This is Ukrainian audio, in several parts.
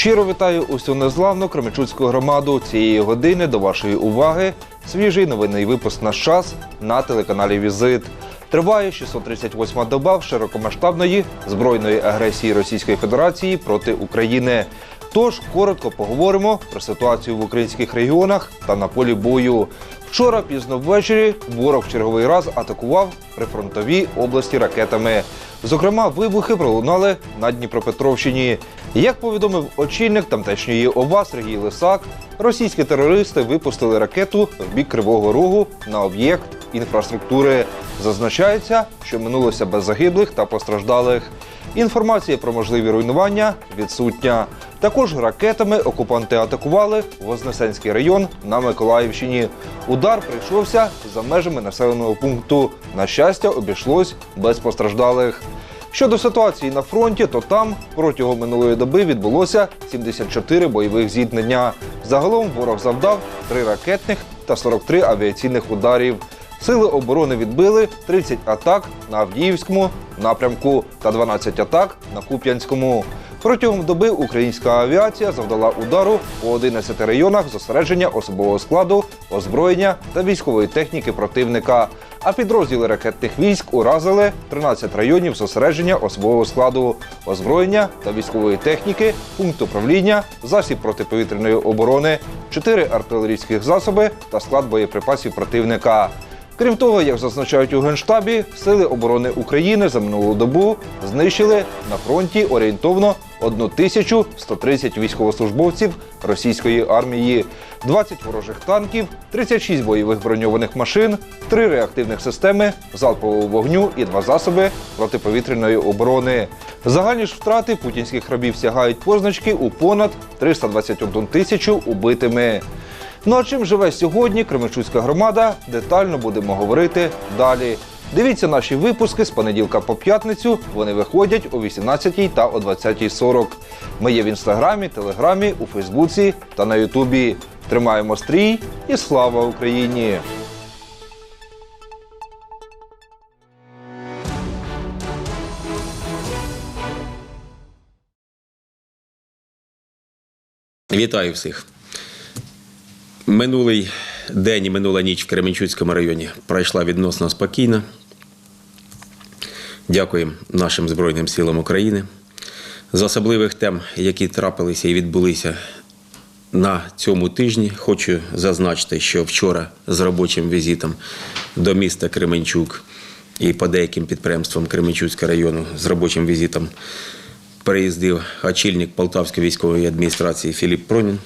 Щиро вітаю усю незламну Кременчуцьку громаду. Цієї години до вашої уваги свіжий новинний випуск «Наш час» на телеканалі Візит. Триває 638-ма доба широкомасштабної збройної агресії Російської Федерації проти України. Тож коротко поговоримо про ситуацію в українських регіонах та на полі бою. Вчора пізно ввечері ворог черговий раз атакував прифронтові області ракетами. Зокрема, вибухи пролунали на Дніпропетровщині. Як повідомив очільник тамтешньої ОВА Сергій Лисак, російські терористи випустили ракету в бік Кривого Рогу на об'єкт інфраструктури. Зазначається, що минулося без загиблих та постраждалих. Інформація про можливі руйнування відсутня. Також ракетами окупанти атакували Вознесенський район на Миколаївщині. Удар прийшовся за межами населеного пункту. На щастя, обійшлось без постраждалих. Щодо ситуації на фронті, то там протягом минулої доби відбулося 74 бойових зіткнення. Загалом ворог завдав 3 ракетних та 43 авіаційних ударів. Сили оборони відбили 30 атак на Авдіївському напрямку та 12 атак на Куп'янському. Протягом доби українська авіація завдала удару по 11 районах зосередження особового складу, озброєння та військової техніки противника. А підрозділи ракетних військ уразили 13 районів зосередження особового складу, озброєння та військової техніки, пункт управління, засіб протиповітряної оборони, 4 артилерійських засоби та склад боєприпасів противника. Крім того, як зазначають у Генштабі, сили оборони України за минулу добу знищили на фронті орієнтовно 1130 військовослужбовців російської армії, 20 ворожих танків, 36 бойових броньованих машин, 3 реактивних системи залпового вогню і 2 засоби протиповітряної оборони. Загальні ж втрати путінських рабів сягають позначки у понад 321 тисячу убитими. Ну а чим живе сьогодні Кременчуцька громада? Детально будемо говорити далі. Дивіться наші випуски з понеділка по п'ятницю. Вони виходять о 18 та о 20.40. Ми є в інстаграмі, телеграмі, у Фейсбуці та на Ютубі. Тримаємо стрій і слава Україні! Вітаю всіх. Минулий день і минула ніч в Кременчуцькому районі пройшла відносно спокійно. Дякуємо нашим Збройним силам України. З особливих тем, які трапилися і відбулися на цьому тижні, хочу зазначити, що вчора з робочим візитом до міста Кременчук і по деяким підприємствам Кременчуцького району з робочим візитом приїздив очільник Полтавської військової адміністрації Філіп Пронін.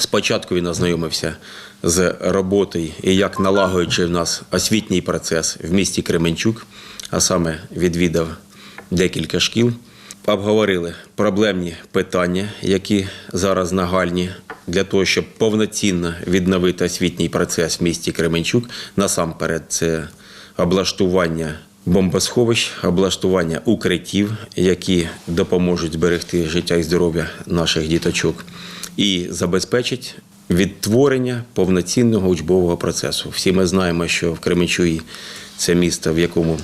Спочатку він ознайомився з роботою і як налагоджуючи в нас освітній процес в місті Кременчук, а саме відвідав декілька шкіл. Обговорили проблемні питання, які зараз нагальні для того, щоб повноцінно відновити освітній процес в місті Кременчук. Насамперед, це облаштування бомбосховищ, облаштування укриттів, які допоможуть зберегти життя і здоров'я наших діточок, і забезпечить відтворення повноцінного учбового процесу. Всі ми знаємо, що в Кременчуї це місто, в якому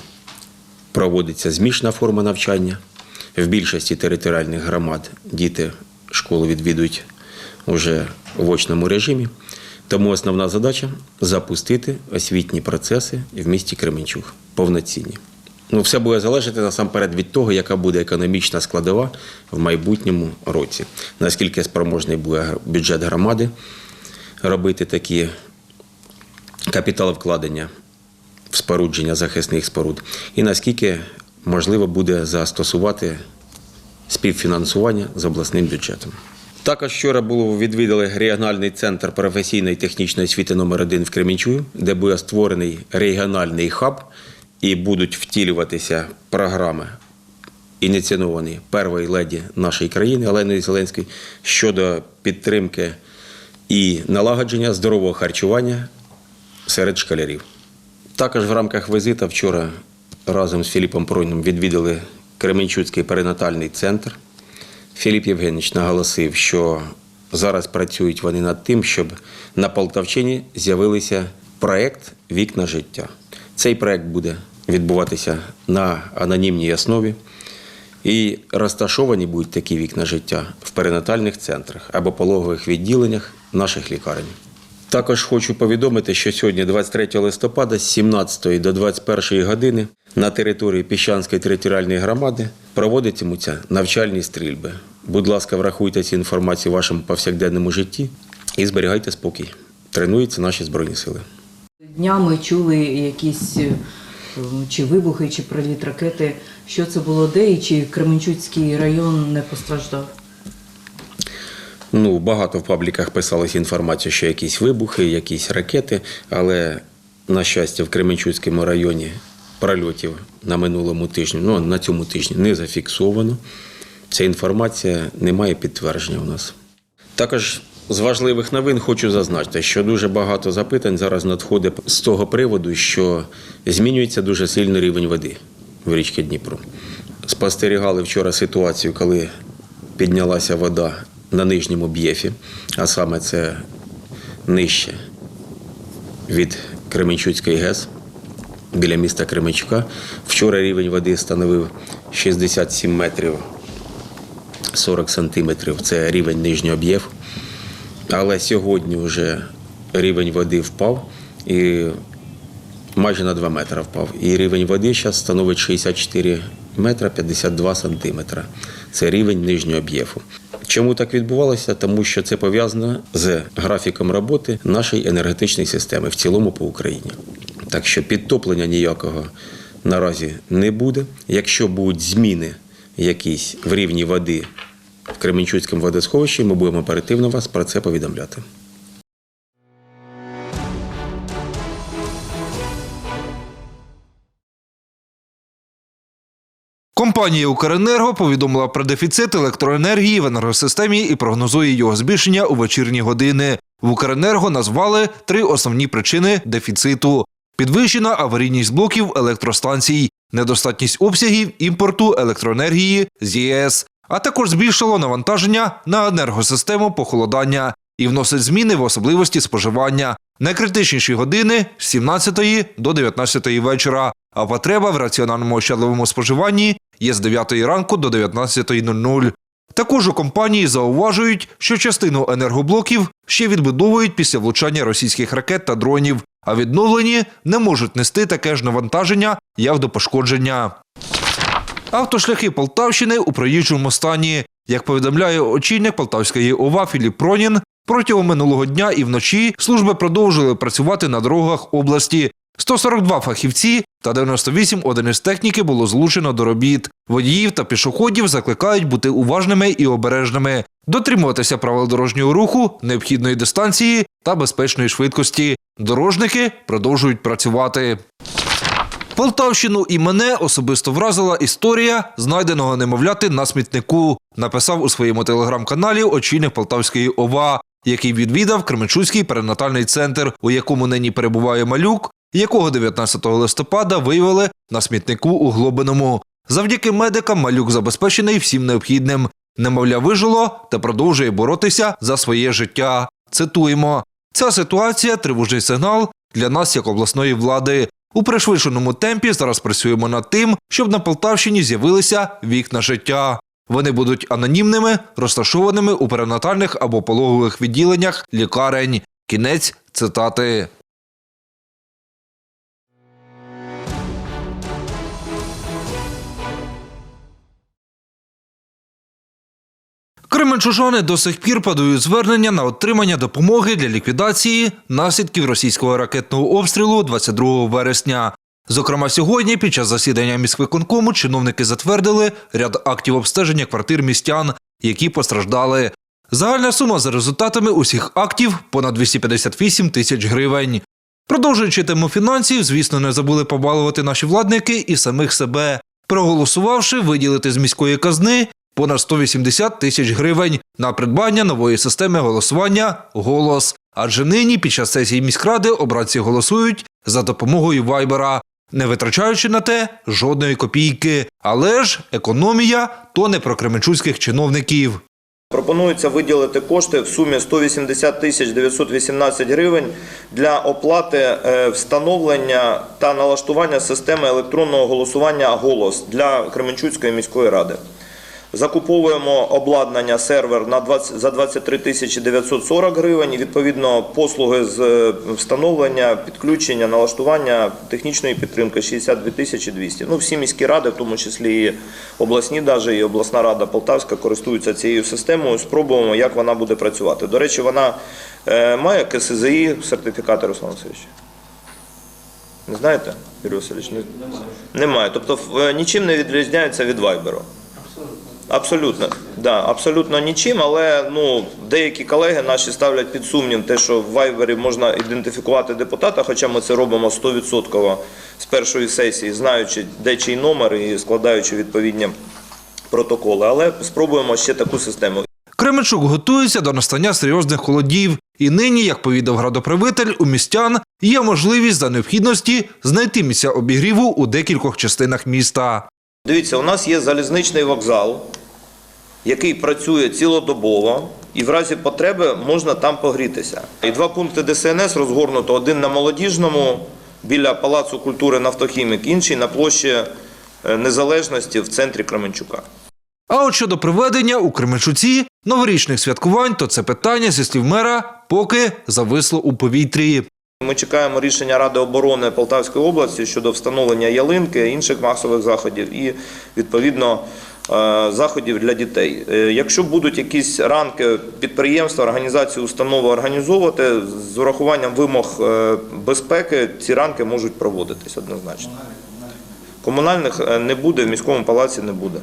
проводиться змішана форма навчання. В більшості територіальних громад діти школу відвідують уже в очному режимі. Тому основна задача запустити освітні процеси в місті Кременчук повноцінні. Ну, все буде залежати насамперед від того, яка буде економічна складова в майбутньому році. Наскільки спроможний буде бюджет громади робити такі капіталовкладення в спорудження захисних споруд, і наскільки можливо буде застосувати співфінансування з обласним бюджетом. Також вчора було відвідали регіональний центр професійної технічної освіти номер 1 в Кременчугі, де буде створений регіональний хаб і будуть втілюватися програми, ініційовані першої леді нашої країни Оленою Зеленської щодо підтримки і налагодження здорового харчування серед школярів. Також в рамках візита вчора разом з Філіпом Пройном відвідали Кременчуцький перинатальний центр. Філіп Євгенович наголосив, що зараз працюють вони над тим, щоб на Полтавщині з'явився проєкт Вікна життя. Цей проєкт буде відбуватися на анонімній основі. І розташовані будуть такі вікна життя в перинатальних центрах або пологових відділеннях наших лікарень. Також хочу повідомити, що сьогодні, 23 листопада, з 17 до 21 години на території Піщанської територіальної громади проводитимуться навчальні стрільби. Будь ласка, врахуйте цю інформацію в вашому повсякденному житті і зберігайте спокій. Тренуються наші збройні сили. Днями чули якісь е, чи вибухи, чи приліт ракети. Що це було де і чи Кременчуцький район не постраждав? Ну, багато в пабліках писалось інформацію, що якісь вибухи, якісь ракети, але, на щастя, в Кременчуцькому районі прольотів на минулому тижні, ну, на цьому тижні не зафіксовано. Ця інформація не має підтвердження у нас. Також з важливих новин хочу зазначити, що дуже багато запитань зараз надходить з того приводу, що змінюється дуже сильно рівень води в річці Дніпро. Спостерігали вчора ситуацію, коли піднялася вода на нижньому б'єфі, а саме це нижче від Кременчуцької ГЕС біля міста Кременчука. Вчора рівень води становив 67 метрів 40 сантиметрів. Це рівень нижнього об'єв. Але сьогодні вже рівень води впав і майже на 2 метри впав. І рівень води зараз становить 64 метра 52 сантиметра. Це рівень нижнього об'єву. Чому так відбувалося? Тому що це пов'язано з графіком роботи нашої енергетичної системи в цілому по Україні. Так що підтоплення ніякого наразі не буде. Якщо будуть зміни якісь в рівні води в Кременчуцькому водосховищі, ми будемо оперативно вас про це повідомляти. Компанія Укренерго повідомила про дефіцит електроенергії в енергосистемі і прогнозує його збільшення у вечірні години. В Укренерго назвали три основні причини дефіциту: підвищена аварійність блоків електростанцій, недостатність обсягів імпорту електроенергії з ЄС, а також збільшило навантаження на енергосистему похолодання і вносить зміни в особливості споживання. Найкритичніші години з 17 до 19 вечора, а потреба в раціональному ощадливому споживанні є з 9 ранку до 19.00. Також у компанії зауважують, що частину енергоблоків ще відбудовують після влучання російських ракет та дронів, а відновлені не можуть нести таке ж навантаження, як до пошкодження. Автошляхи Полтавщини у проїжджому стані. Як повідомляє очільник Полтавської ОВА Філіп Пронін, протягом минулого дня і вночі служби продовжили працювати на дорогах області. 142 фахівці та 98 одиниць техніки було злучено до робіт. Водіїв та пішоходів закликають бути уважними і обережними, дотримуватися правил дорожнього руху, необхідної дистанції та безпечної швидкості. Дорожники продовжують працювати. Полтавщину і мене особисто вразила історія знайденого немовляти на смітнику. Написав у своєму телеграм-каналі очільник Полтавської ОВА, який відвідав Кременчуцький перинатальний центр, у якому нині перебуває малюк, якого 19 листопада виявили на смітнику у Глобиному. Завдяки медикам малюк забезпечений всім необхідним. Немовля вижило та продовжує боротися за своє життя. Цитуємо: ця ситуація тривожний сигнал для нас як обласної влади. У пришвидшеному темпі зараз працюємо над тим, щоб на Полтавщині з'явилися вікна життя. Вони будуть анонімними, розташованими у перинатальних або пологових відділеннях лікарень. Кінець цитати. Кременчужани до сих пір подають звернення на отримання допомоги для ліквідації наслідків російського ракетного обстрілу 22 вересня. Зокрема, сьогодні під час засідання міськвиконкому чиновники затвердили ряд актів обстеження квартир містян, які постраждали. Загальна сума за результатами усіх актів понад 258 тисяч гривень. Продовжуючи тему фінансів, звісно, не забули побалувати наші владники і самих себе, проголосувавши виділити з міської казни понад 180 тисяч гривень на придбання нової системи голосування Голос. Адже нині під час сесії міськради обранці голосують за допомогою Вайбера, не витрачаючи на те жодної копійки. Але ж економія то не про кременчуцьких чиновників. Пропонується виділити кошти в сумі 180 тисяч 918 гривень для оплати е, встановлення та налаштування системи електронного голосування «Голос» для Кременчуцької міської ради. Закуповуємо обладнання сервер на 20, за 23 тисячі 940 гривень. Відповідно, послуги з е, встановлення, підключення, налаштування технічної підтримки 62 тисячі 200. Ну, всі міські ради, в тому числі і обласні, даже, і обласна рада Полтавська користуються цією системою. Спробуємо, як вона буде працювати. До речі, вона е, має КСЗІ сертифікати, Руслан Васильович? Не знаєте, Юрій Васильович? Не- Немає. Тобто е, нічим не відрізняється від Вайберу. Абсолютно, да, абсолютно нічим, але ну, деякі колеги наші ставлять під сумнів те, що в Вайбері можна ідентифікувати депутата, хоча ми це робимо 100% з першої сесії, знаючи де номер і складаючи відповідні протоколи. Але спробуємо ще таку систему. Кременчук готується до настання серйозних холодів. І нині, як повідав градоправитель, у містян є можливість за необхідності знайти місця обігріву у декількох частинах міста. Дивіться, у нас є залізничний вокзал, який працює цілодобово, і в разі потреби можна там погрітися. І два пункти ДСНС розгорнуто: один на молодіжному біля Палацу культури Нафтохімік, інший на площі е, Незалежності в центрі Кременчука. А от щодо проведення у Кременчуці новорічних святкувань, то це питання зі слів мера поки зависло у повітрі. Ми чекаємо рішення Ради оборони Полтавської області щодо встановлення ялинки, інших масових заходів і відповідно е, заходів для дітей. Е, Якщо будуть якісь ранки підприємства, організації, установи організовувати з урахуванням вимог е, безпеки, ці ранки можуть проводитись однозначно. Комунальних не буде, в міському палаці не буде.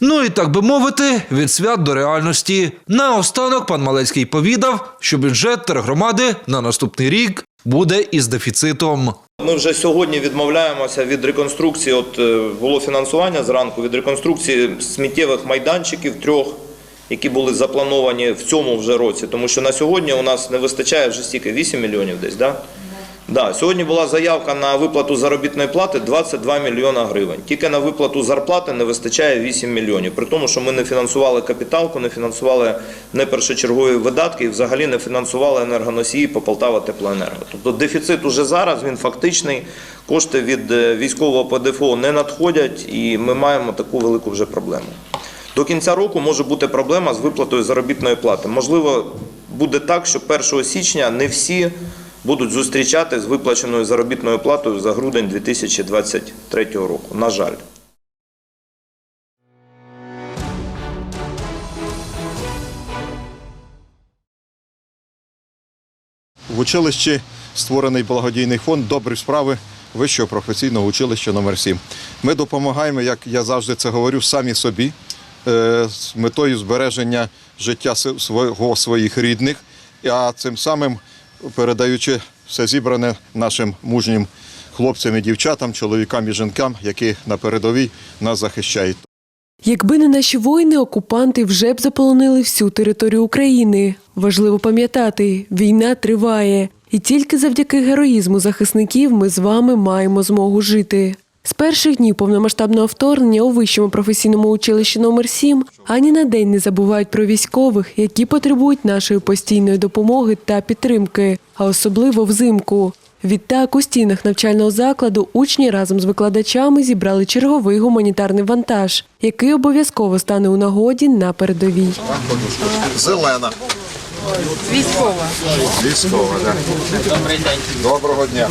Ну і так би мовити, від свят до реальності. Наостанок пан Малецький повідав, що бюджет тергромади на наступний рік буде із дефіцитом. Ми вже сьогодні відмовляємося від реконструкції. От е, було фінансування зранку від реконструкції сміттєвих майданчиків трьох, які були заплановані в цьому вже році. Тому що на сьогодні у нас не вистачає вже стільки 8 мільйонів десь. Да? Да, сьогодні була заявка на виплату заробітної плати 22 мільйона гривень. Тільки на виплату зарплати не вистачає 8 мільйонів. При тому, що ми не фінансували капіталку, не фінансували не першочергові видатки і взагалі не фінансували енергоносії по Полтава Теплоенерго. Тобто дефіцит уже зараз він фактичний. Кошти від е, військового ПДФО не надходять, і ми маємо таку велику вже проблему. До кінця року може бути проблема з виплатою заробітної плати. Можливо, буде так, що 1 січня не всі будуть зустрічати з виплаченою заробітною платою за грудень 2023 року. На жаль. В училищі створений благодійний фонд Добрі справи Вищого професійного училища номер 7 Ми допомагаємо, як я завжди це говорю, самі собі е, з метою збереження життя свого своїх рідних, а цим самим передаючи все зібране нашим мужнім хлопцям і дівчатам, чоловікам і жінкам, які на передовій нас захищають. Якби не наші воїни, окупанти вже б заполонили всю територію України. Важливо пам'ятати, війна триває, і тільки завдяки героїзму захисників ми з вами маємо змогу жити. З перших днів повномасштабного вторгнення у вищому професійному училищі номер 7 ані на день не забувають про військових, які потребують нашої постійної допомоги та підтримки, а особливо взимку. Відтак у стінах навчального закладу учні разом з викладачами зібрали черговий гуманітарний вантаж, який обов'язково стане у нагоді на передовій. Зелена. Військова. Військова, так. Добрий день. Доброго дня.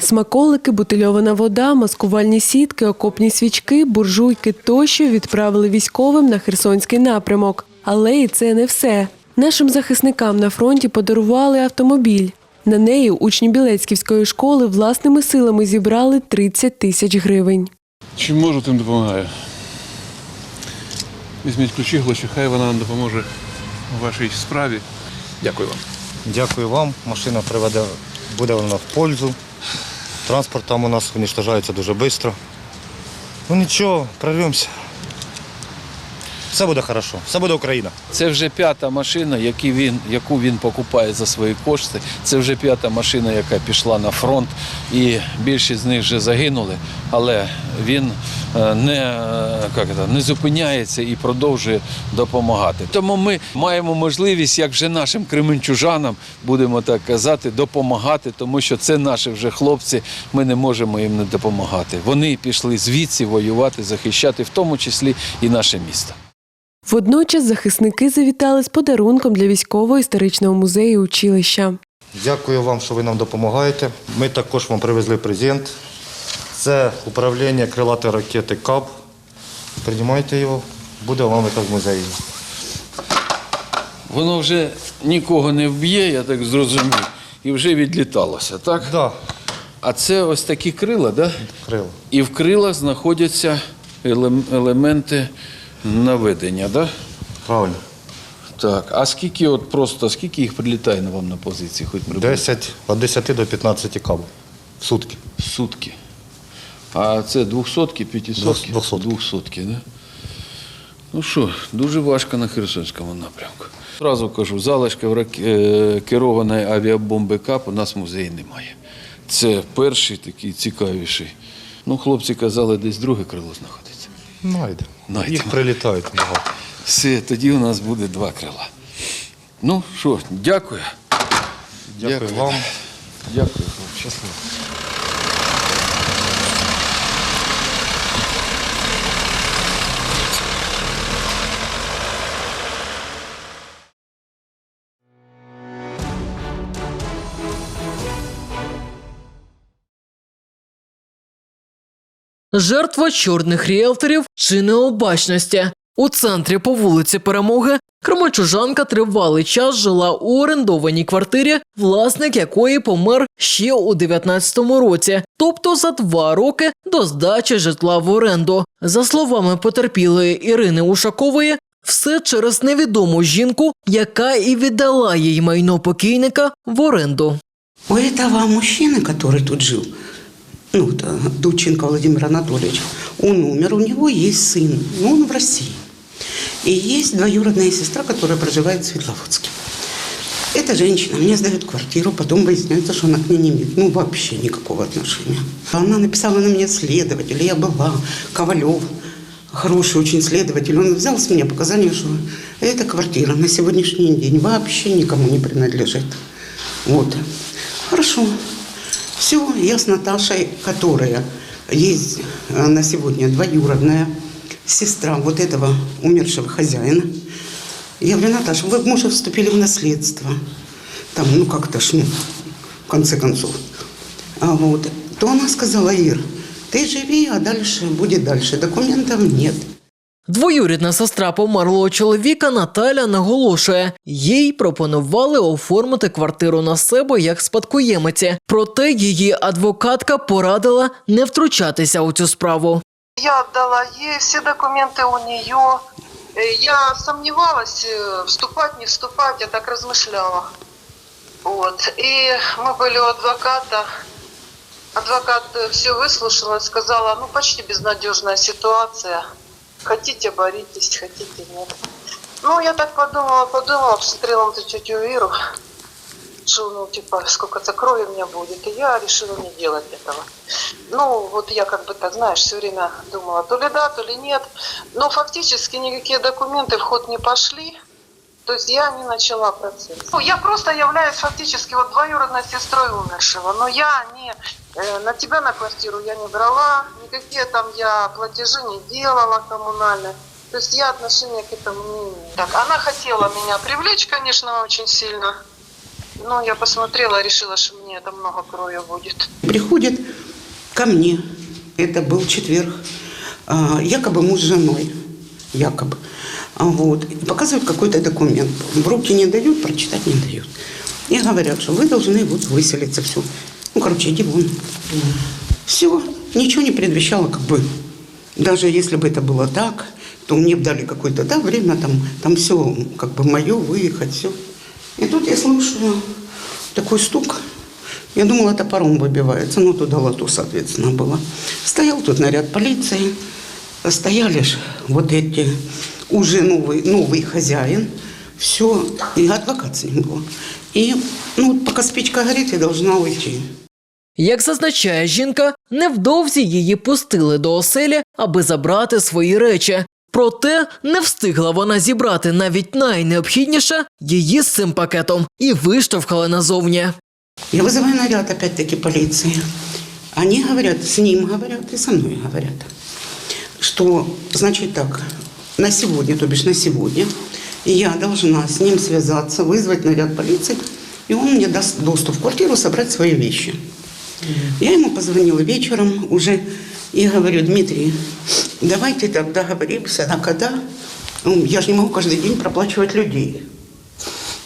Смаколики, бутильована вода, маскувальні сітки, окопні свічки, буржуйки тощо відправили військовим на Херсонський напрямок. Але і це не все. Нашим захисникам на фронті подарували автомобіль. На неї учні Білецьківської школи власними силами зібрали 30 тисяч гривень. Чим можу, тим допомагаю. Візьміть ключі, глуші, хай вона нам допоможе у вашій справі. Дякую вам. Дякую вам. Машина приведе, буде вона в пользу. Транспорт там у нас уничтожається дуже швидко. Ну нічого, прорвемося. Все буде хорошо, все буде Україна. Це вже п'ята машина, яку він, яку він покупає за свої кошти. Це вже п'ята машина, яка пішла на фронт, і більшість з них вже загинули. Але він е, не, е, як це, не зупиняється і продовжує допомагати. Тому ми маємо можливість, як вже нашим кременчужанам, будемо так казати, допомагати, тому що це наші вже хлопці. Ми не можемо їм не допомагати. Вони пішли звідси воювати, захищати, в тому числі і наше місто. Водночас захисники завітали з подарунком для військово-історичного музею училища. Дякую вам, що ви нам допомагаєте. Ми також вам привезли презент. Це управління крилатої ракети КАБ. Приймайте його, буде вам як в музеї. Воно вже нікого не вб'є, я так зрозумів, і вже відліталося, так? Да, А це ось такі крила, да? крила. І в крилах знаходяться елементи наведення, да? Правильно. Так. А скільки от просто, скільки їх прилітає на вам на позиції, хоч приблизно? 10, від 10 до 15 каб в сутки. В сутки. А це двохсотки, п'ятисотки? Двохсотки. Двохсотки, да? Ну що, дуже важко на Херсонському напрямку. Зразу кажу, залишків рак- е, керованої авіабомби КАП у нас в музеї немає. Це перший такий цікавіший. Ну, хлопці казали, десь друге крило знаходиться. Найде. Найдемо. Їх прилітають багато. Все, тоді у нас буде два крила. Ну що, дякую. Дякую, Дякую. вам. Дякую, хлопці. Жертва чорних ріелторів чи необачності. У центрі по вулиці Перемоги кромачужанка тривалий час жила у орендованій квартирі, власник якої помер ще у 19-му році, тобто за два роки до здачі житла в оренду. За словами потерпілої Ірини Ушакової, все через невідому жінку, яка і віддала їй майно покійника в оренду. У этого мужчины, который тут жил, Ну, это Дученко Владимир Анатольевич, он умер, у него есть сын, но он в России. И есть двоюродная сестра, которая проживает в Светловодске. Эта женщина мне сдает квартиру, потом выясняется, что она к ней не имеет ну, вообще никакого отношения. Она написала на меня следователь, я была, Ковалев, хороший очень следователь. Он взял с меня показания, что эта квартира на сегодняшний день вообще никому не принадлежит. Вот. Хорошо. Все, я с Наташей, которая есть э, на сегодня двоюродная сестра вот этого умершего хозяина. Я говорю, Наташа, вы, может, вступили в наследство. Там, ну, как-то ж, ну, в конце концов. А вот. То она сказала, Ир, ты живи, а дальше будет дальше. Документов нет. Двоюрідна сестра померлого чоловіка Наталя наголошує, їй пропонували оформити квартиру на себе як спадкоємиці. Проте її адвокатка порадила не втручатися у цю справу. Я отдала ей все документы у нее. Э, Я сомневалась, э, вступать, не вступать, я так размышляла. Вот. И мы были у адвоката. Адвокат все выслушала и сказала, ну почти безнадежная ситуация. Хотите, боритесь, хотите, нет. Ну, я так подумала, подумала, посмотрела на эту тетю Иру, что, ну, типа, сколько-то крови у меня будет, и я решила не делать этого. Ну, вот я как бы так, знаешь, все время думала, то ли да, то ли нет. Но фактически никакие документы в ход не пошли. То есть я не начала процесс. Ну, я просто являюсь фактически вот двоюродной сестрой умершего. Но я не на тебя на квартиру я не брала, никакие там я платежи не делала коммунальные. То есть я отношения к этому не имею. Так, она хотела меня привлечь, конечно, очень сильно. Но я посмотрела, решила, что мне это много крови будет. Приходит ко мне, это был четверг, а, якобы муж с женой, якобы. А Вот. И показывают какой-то документ. В руки не дают, прочитать не дают. И говорят, что вы должны вот выселиться, все. Ну, короче, иди вон. Все, ничего не предвещало, как бы. Даже если бы это было так, то мне дали какое-то, да, время, там, там все, как бы, мое, выехать, все. И тут я слушаю такой стук. Я думала, топором выбивается, но туда лото, соответственно, было. Стоял тут наряд полиции, стояли ж вот эти уже новый, новый хозяин. Все, и адвокат с ним был. И ну, пока спичка горит, я должна уйти. Як зазначає жінка, невдовзі її пустили до оселі, аби забрати свої речі. Проте не встигла вона зібрати навіть найнеобхідніше її з цим пакетом і виштовхали назовні. Я вызываю наряд опять-таки полиции. Они говорят, с ним говорят и со мной говорят, что, значит так, на сегодня, то бишь на сегодня, я должна с ним связаться, вызвать наряд полиции, и он мне даст доступ в квартиру собрать свои вещи. Я ему позвонила вечером уже и говорю, Дмитрий, давайте так договоримся на когда. Я же не могу каждый день проплачивать людей.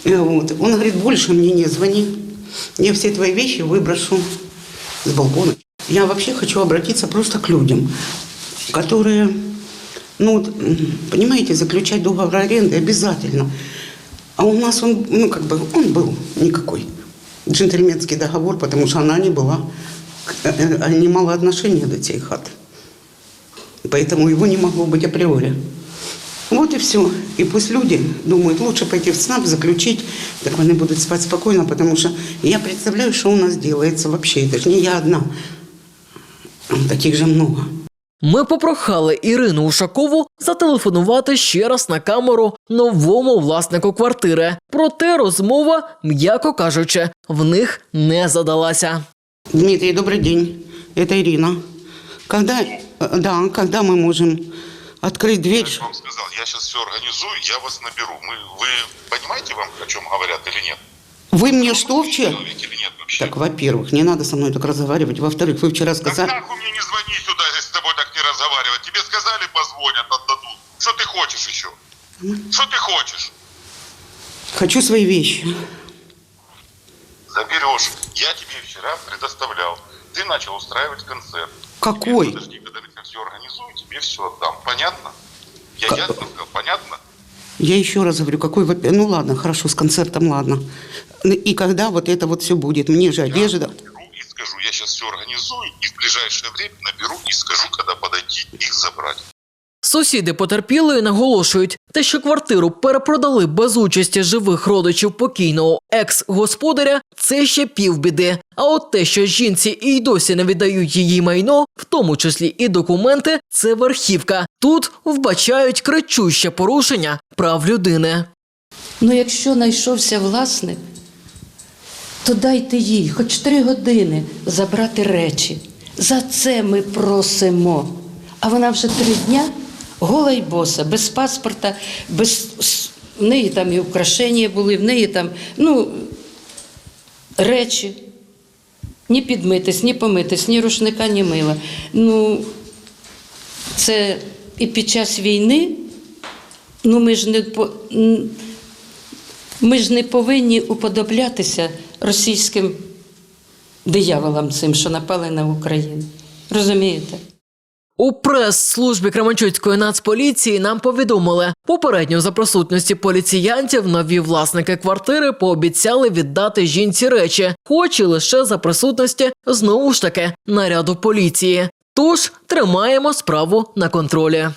Вот. Он говорит, больше мне не звони. Я все твои вещи выброшу с балкона. Я вообще хочу обратиться просто к людям, которые, ну, вот, понимаете, заключать договор аренды обязательно. А у нас он, ну, как бы, он был никакой. Джентльменский договор, потому что она не была, э, э, не мало отношения до этой хаты. Поэтому его не могло быть априори. Вот и все. И пусть люди думают, лучше пойти в СНАП, заключить, так они будут спать спокойно, потому что я представляю, что у нас делается вообще. Это же не я одна. Таких же много. Ми попрохали Ірину Ушакову зателефонувати ще раз на камеру новому власнику квартири. Проте розмова, м'яко кажучи, в них не задалася. Дмитрий, добрый день. Это Ирина. Когда, э, да, когда мы можем открыть дверь? Я же вам сказал, я сейчас все организую, я вас наберу. Мы, вы понимаете, вам о чем говорят или нет? Вы мне что вчера? Человек или нет вообще? Так, во-первых, не надо со мной так разговаривать. Во-вторых, вы вчера Так сказали... нахуй мне не звони сюда, если с тобой так не разговаривать. Тебе сказали, позвонят, отдадут. Что ты хочешь еще? Что ты хочешь? Хочу свои вещи. Заберешь. Я тебе вчера предоставлял. Ты начал устраивать концерт. Какой? Теперь подожди, когда я все организую, тебе все отдам. Понятно? Я ясно сказал, понятно? Я еще раз говорю, какой... Ну ладно, хорошо, с концертом, ладно. Ну, И когда вот это вот все будет? Мне же одежда... И скажу, я сейчас все организую и в ближайшее время наберу и скажу, когда подойти их забрать. Сусіди потерпілої наголошують, те, що квартиру перепродали без участі живих родичів покійного екс-господаря, це ще півбіди. А от те, що жінці і й досі не віддають її майно, в тому числі і документи, це верхівка. Тут вбачають кричуще порушення прав людини. Ну, якщо знайшовся власник, то дайте їй хоч три години забрати речі. За це ми просимо. А вона вже три дня гола й боса, без паспорта, без в неї там і украшення були, в неї там ну, речі. Ні підмитись, ні помитись, ні рушника, ні мила. Ну, це і під час війни, ну ми ж не ми ж не повинні уподоблятися російським дияволам цим, що напали на Україну. Розумієте? У прес-службі Кременчуцької нацполіції нам повідомили, попередньо за присутності поліціянтів нові власники квартири пообіцяли віддати жінці речі, хоч і лише за присутності знову ж таки наряду поліції. Тож тримаємо справу на контролі.